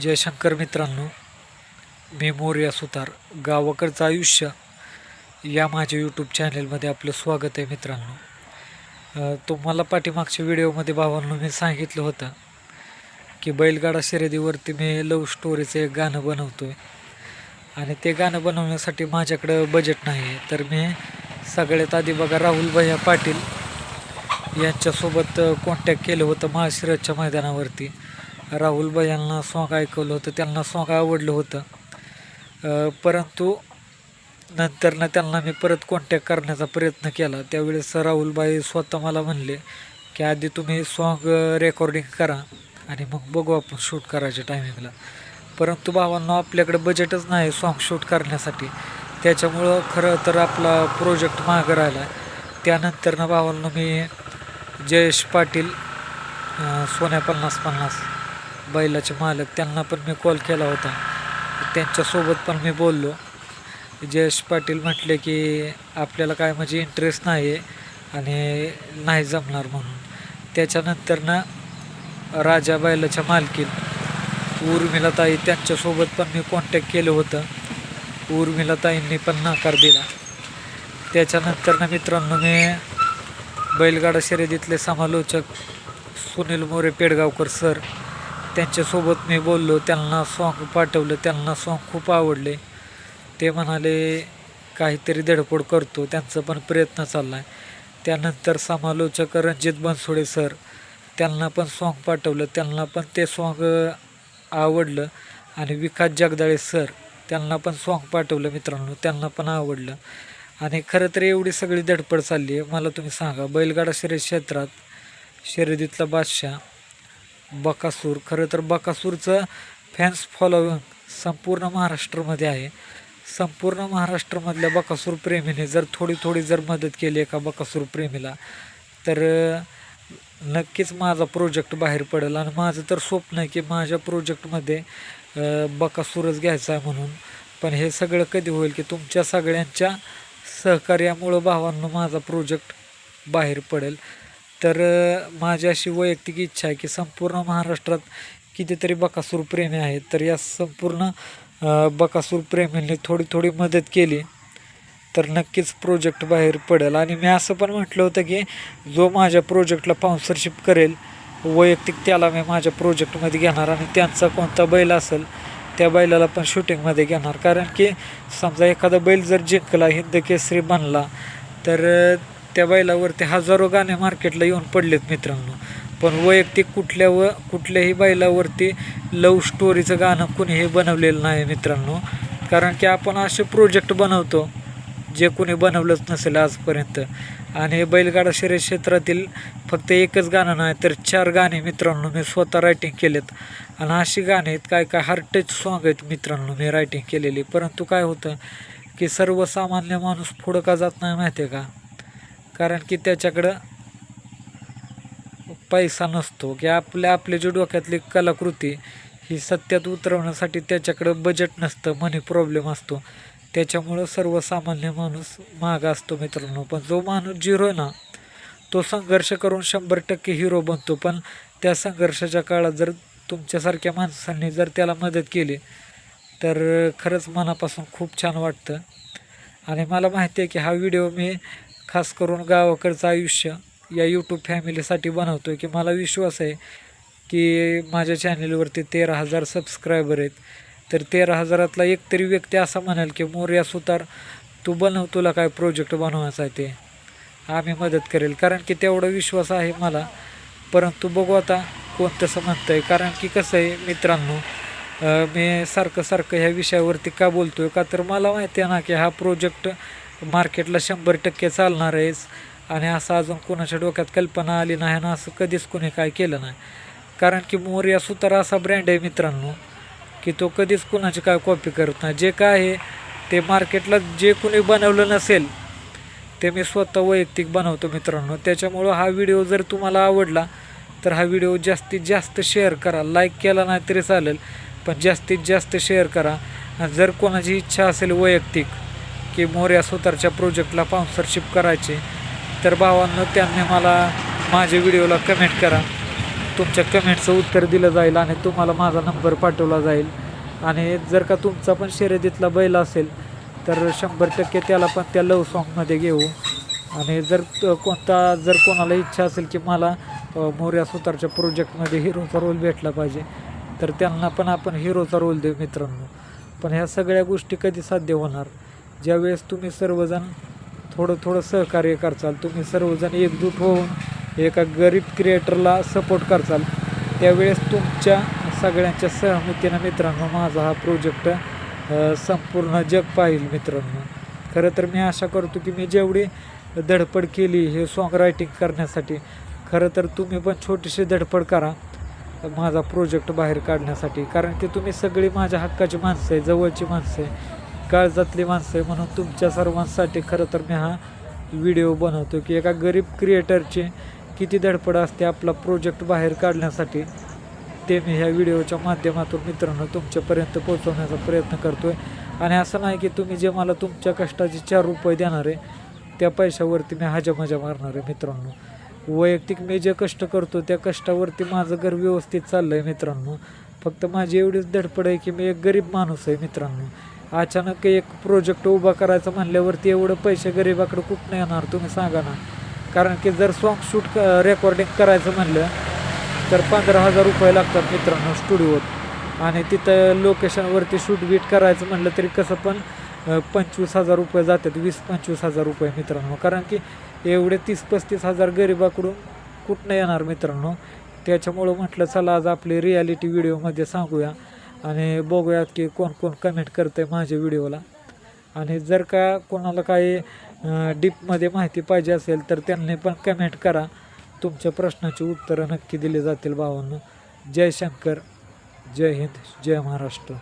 जयशंकर मित्रांनो मी मोर्या सुतार गावाकडचं आयुष्य या माझ्या यूट्यूब चॅनेलमध्ये आपलं स्वागत आहे मित्रांनो. तुम्हाला पाठीमागच्या व्हिडिओमध्ये भावांनो मी सांगितलं होतं की बैलगाडा शर्यतीवरती मी लव्ह स्टोरीचं एक गाणं बनवतो आहे आणि ते गाणं बनवण्यासाठी माझ्याकडं बजेट नाही आहे. तर मी सगळ्यात आधी बघा राहुल भैया पाटील यांच्यासोबत कॉन्टॅक्ट केलं होतं महाशिरतच्या मैदानावरती. राहुलबाई यांना सॉंग ऐकवलं होतं. त्यांना सॉंग आवडलं होतं. परंतु परंतु नंतरनं त्यांना मी परत कॉन्टॅक्ट करण्याचा प्रयत्न केला. त्यावेळेस राहुलबाई स्वतः मला म्हणले की आधी तुम्ही सॉन्ग रेकॉर्डिंग करा आणि मग बघू आपण शूट करायच्या टायमिंगला परंतु भावांना आपल्याकडे बजेटच नाही सॉन्ग शूट करण्यासाठी. त्याच्यामुळं खरं तर आपला प्रोजेक्ट मागं राहिला. त्यानंतरनं भावांना मी जयेश पाटील सोन्या पन्नास पन्नास बैलाचे मालक त्यांना पण मी कॉल केला होता. त्यांच्यासोबत पण मी बोललो. जयेश पाटील म्हटले की आपल्याला काय म्हणजे इंटरेस्ट नाही आहे आणि नाही जमणार म्हणून. त्याच्यानंतरनं राजा बैलाच्या मालकीन उर्मिलाताई त्यांच्यासोबत पण मी कॉन्टॅक्ट केलं होतं. उर्मिलाताईंनी पण नकार दिला. त्याच्यानंतरनं मित्रांनो मी बैलगाडा शर्यतीतले समालोचक सुनील मोरे पेडगावकर सर त्यांच्यासोबत मी बोललो त्यांना सॉन्ग पाठवलं त्यांना सॉन्ग खूप आवडले. ते म्हणाले काहीतरी धडपड करतो त्यांचा पण प्रयत्न चालला आहे त्यानंतर समालोचक रणजित बनसोडे सर त्यांना पण सॉन्ग पाठवलं त्यांना पण ते सॉन्ग आवडलं. आणि विकास जगदाळे सर त्यांना पण सॉन्ग पाठवलं मित्रांनो त्यांना पण आवडलं. आणि खरं तर एवढी सगळी धडपड चालली आहे. मला तुम्ही सांगा बैलगाडा शर्यत क्षेत्रात शर्यतीतला बादशाह बकासूर. खरं तर बकासूरचं फॅन्स फॉलोविंग संपूर्ण महाराष्ट्रामध्ये आहे. संपूर्ण महाराष्ट्रामधल्या बकासूर प्रेमीने जर थोडी थोडी जर मदत केली एका बकासूर प्रेमीला तर नक्कीच माझा प्रोजेक्ट बाहेर पडेल. आणि माझं तर स्वप्न आहे की माझ्या प्रोजेक्टमध्ये बकासूरच घ्यायचा आहे म्हणून. पण हे सगळं कधी होईल की तुमच्या सगळ्यांच्या सहकार्यामुळं भावांनो माझा प्रोजेक्ट बाहेर पडेल. तर माझी अशी वैयक्तिक इच्छा आहे की संपूर्ण महाराष्ट्रात कितीतरी बकासूर प्रेमी आहेत. तर या संपूर्ण बकासूर प्रेमींनी थोडी थोडी मदत केली. तर नक्कीच प्रोजेक्ट बाहेर पडेल. आणि मी असं पण म्हटलं होतं की जो माझ्या प्रोजेक्टला स्पॉन्सरशिप करेल वैयक्तिक त्याला मी माझ्या प्रोजेक्टमध्ये घेणार आणि त्यांचा कोणता बैल असेल त्या बैलाला पण शूटिंगमध्ये घेणार. कारण की समजा एखादा बैल जर जिंकला हिंद केसरी बनला तर त्या बैलावरती हजारो गाणे मार्केटला येऊन पडलेत मित्रांनो. पण वैयक्तिक कुठल्या व कुठल्याही बैलावरती लव्ह स्टोरीचं गाणं कुणीही बनवलेलं नाही मित्रांनो. कारण की आपण असे प्रोजेक्ट बनवतो जे कोणी बनवलंच नसेल आजपर्यंत. आणि हे बैलगाडा शर्यत क्षेत्रातील फक्त एकच गाणं नाही तर चार गाणे मित्रांनो मी स्वतः रायटिंग केलेत. आणि अशी गाणी आहेत काय काय हार्टच टच सॉन्ग आहेत मित्रांनो मी रायटिंग केलेली. परंतु काय होतं की सर्वसामान्य माणूस पुढं का जात नाही माहिती आहे का? कारण की त्याच्याकडं पैसा नसतो. की आपल्या आपल्या जे डोक्यातली कलाकृती ही सत्यात उतरवण्यासाठी त्याच्याकडं बजेट नसतं मनी प्रॉब्लेम असतो. त्याच्यामुळं सर्वसामान्य माणूस मागा असतो मित्रांनो. पण जो माणूस झिरो आहे ना तो संघर्ष करून शंभर टक्के हिरो बनतो. पण त्या संघर्षाच्या काळात जर तुमच्यासारख्या माणसांनी जर त्याला मदत केली तर खरंच मनापासून खूप छान वाटतं. आणि मला माहिती आहे की हा व्हिडिओ मी खास करून गावाकडचं आयुष्य या यूट्यूब फॅमिलीसाठी बनवतो आहे की मला विश्वास आहे की माझ्या चॅनेलवरती तेरा हजार सबस्क्रायबर आहेत. तर तेरा हजारातला एक तरी व्यक्ती असा म्हणाल की मोर्या सुतार तू बनव तुला काय प्रोजेक्ट बनवायचा आहे ते. आम्ही मदत करेल. कारण की तेवढा विश्वास आहे मला. परंतु बघू आता कोण तसं म्हणतं आहे कारण की कसं आहे मित्रांनो मी सारखं सारखं ह्या विषयावरती का बोलतो आहे का तर मला माहिती आहे ना की हा प्रोजेक्ट मार्केटला शंभर टक्के चालणार आहेस. आणि असं अजून कोणाच्या डोक्यात कल्पना आली नाही ना असं कधीच कोणी काय केलं नाही. कारण की मोर्या सुतार असा ब्रँड आहे मित्रांनो की तो कधीच कोणाची काय कॉपी करत नाही. जे काय आहे ते मार्केटला जे कोणी बनवलं नसेल ते मी स्वतः वैयक्तिक बनवतो मित्रांनो. त्याच्यामुळं हा व्हिडिओ जर तुम्हाला आवडला तर हा व्हिडिओ जास्तीत जास्त शेअर करा. लाईक केला नाही तरी चालेल पण जास्तीत जास्त शेअर करा. जर कोणाची इच्छा असेल वैयक्तिक की मोर्या सुतारच्या प्रोजेक्टला स्पॉन्सरशिप करायची. तर भावांनो त्यांनी मला माझ्या व्हिडिओला कमेंट करा. तुमच्या कमेंटचं उत्तर दिलं जाईल आणि तुम्हाला माझा नंबर पाठवला जाईल. आणि जर का तुमचा पण शर्यतीतला बैल असेल तर शंभर टक्के त्याला पण त्या लव सॉन्गमध्ये घेऊ. आणि जर कोणता जर कोणाला इच्छा असेल की मला मोर्या सुतारच्या प्रोजेक्टमध्ये हिरोचा रोल भेटला पाहिजे तर त्यांना पण आपण हिरोचा रोल देऊ मित्रांनो. पण ह्या सगळ्या गोष्टी कधी साध्य होणार? ज्यावेळेस तुम्ही सर्वजण थोडं थोडं सहकार्य करचाल तुम्ही सर्वजण एकजूट होऊन एका गरीब क्रिएटरला सपोर्ट करचाल त्यावेळेस तुमच्या सगळ्यांच्या सहमतीनं मित्रांनो माझा हा प्रोजेक्ट संपूर्ण जग पाहिल मित्रांनो. खरं तर मी आशा करतो की मी जेवढी धडपड केली हे सॉन्ग रायटिंग करण्यासाठी खरं तर तुम्ही पण छोटीशी धडपड करा माझा प्रोजेक्ट बाहेर काढण्यासाठी कारण की तुम्ही सगळी माझ्या हक्काची माणसं आहे जवळची माणसं आहे. काळजातली माणसं आहे म्हणून तुमच्या सर्वांसाठी खरं तर मी हा व्हिडिओ बनवतो की एका गरीब क्रिएटरची किती धडपड असते आपला प्रोजेक्ट बाहेर काढण्यासाठी ते मी ह्या व्हिडिओच्या माध्यमातून मित्रांनो तुमच्यापर्यंत पोहोचवण्याचा प्रयत्न करतो आहे आणि असं नाही की तुम्ही जे मला तुमच्या कष्टाचे चार रुपये देणार आहे त्या पैशावरती मी हाजा मजा मारणार आहे मित्रांनो. वैयक्तिक मी जे कष्ट करतो त्या कष्टावरती माझं घर व्यवस्थित चाललं आहे मित्रांनो. फक्त माझी एवढीच धडपड आहे की मी एक गरीब माणूस आहे मित्रांनो. अचानक एक प्रोजेक्ट उभा करायचं म्हणल्यावरती एवढं पैसे गरीबाकडे कुठनं येणार तुम्ही सांगा ना. कारण की जर सॉन्ग शूट रेकॉर्डिंग करायचं म्हणलं तर पंधरा हजार रुपये लागतात मित्रांनो स्टुडिओत आणि तिथं लोकेशनवरती शूट बीट करायचं म्हणलं तरी कसं पण पंचवीस हजार रुपये जातात वीस पंचवीस हजार रुपये मित्रांनो. कारण की एवढे तीस पस्तीस हजार गरिबाकडून कुठनं येणार मित्रांनो? त्याच्यामुळं म्हटलं चला आज आपली रियालिटी व्हिडिओमध्ये सांगूया. आणि बघूयात की कोण कोण कमेंट करतं आहे माझ्या व्हिडिओला आणि जर का कोणाला काही डीपमध्ये माहिती पाहिजे असेल तर त्यांनी पण कमेंट करा. तुमच्या प्रश्नाची उत्तरं नक्की दिली जातील भावांना. जय शंकर जय हिंद जय महाराष्ट्र.